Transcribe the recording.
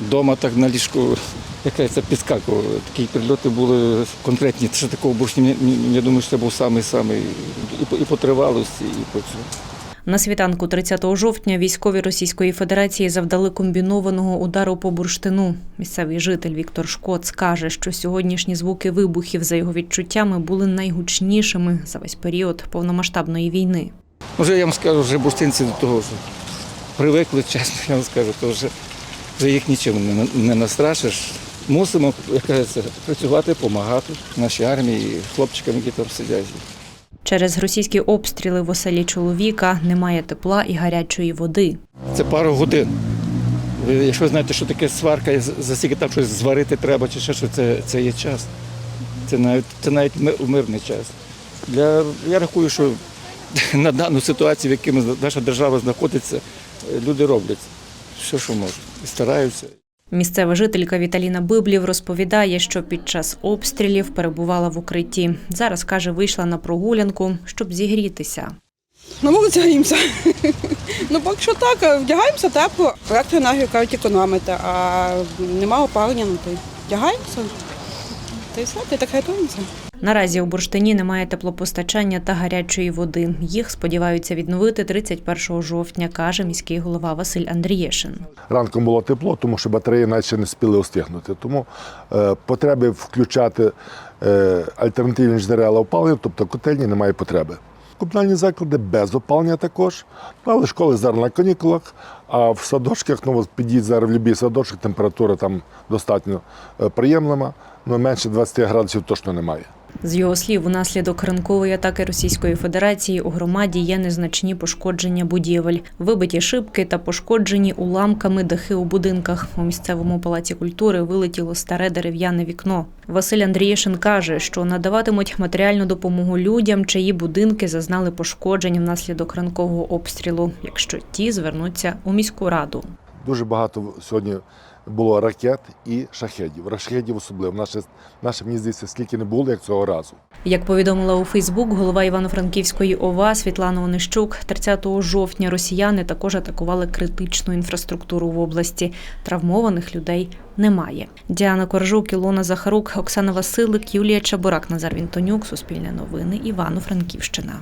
Дома так на ліжку, яка це підскакувало. Такі прильоти були конкретні. Що такого не- я думаю, що це був самий-самий і по, і по тривалості, і по цьому. На світанку 30 жовтня військові Російської Федерації завдали комбінованого удару по бурштину. Місцевий житель Віктор Шкоц каже, що сьогоднішні звуки вибухів, за його відчуттями, були найгучнішими за весь період повномасштабної війни. Вже я вам скажу, вже бурштинці до того вже привикли, чесно, я вам скажу, то вже, вже їх нічим не, не настрашиш. Мусимо, як кажеться, працювати, допомагати нашій армії, хлопчикам, які там сидять. Через російські обстріли в оселі чоловіка немає тепла і гарячої води. Це пару годин. Ви, якщо ви знаєте, що таке сварка, за- скільки там щось зварити треба, чи ще що, це, це є час. Це навіть, це навіть мирний час. Для, я рахую, що на дану ситуацію, в якій наша держава знаходиться, люди роблять все, що можуть, стараються. Місцева жителька Віталіна Библів розповідає, що під час обстрілів перебувала в укритті. Зараз каже, вийшла на прогулянку, щоб зігрітися. На вулиці гаїмося. ну, поки що так, вдягаємося тепло. Електроенергію кажуть економити, а нема опалення, ну то й вдягаємося. Та й все, та й так рятуємося. Наразі у бурштині немає теплопостачання та гарячої води. Їх сподіваються відновити 31 жовтня, каже міський голова Василь Андрієшин. Ранком було тепло, тому що батареї ще не спіли остигнути. Тому е, потреби включати е, альтернативні джерела опалення, тобто котельні, немає потреби. Комунальні заклади без опалення також, Ну, але школи зараз на канікулах, а в садочках, ну, підіть зараз в будь-який садочок, температура там достатньо е, приємлива, але менше 20 градусів точно немає. З його слів, унаслідок ранкової атаки Російської Федерації у громаді є незначні пошкодження будівель, вибиті шибки та пошкоджені уламками дахи у будинках. У місцевому палаці культури вилетіло старе дерев'яне вікно. Василь Андрієшин каже, що надаватимуть матеріальну допомогу людям, чиї будинки зазнали пошкоджень внаслідок ранкового обстрілу, якщо ті звернуться у міську раду. Дуже багато сьогодні було ракет і шахедів. Рашхедів особливо. Наше, наше мені здається, скільки не було, як цього разу. Як повідомила у Фейсбук голова Івано-Франківської ОВА Світлана Онищук, 30 жовтня росіяни також атакували критичну інфраструктуру в області. Травмованих людей немає. Діана Коржук, Ілона Захарук, Оксана Василик, Юлія Чабурак, Назар Вінтонюк, Суспільне новини, Івано-Франківщина.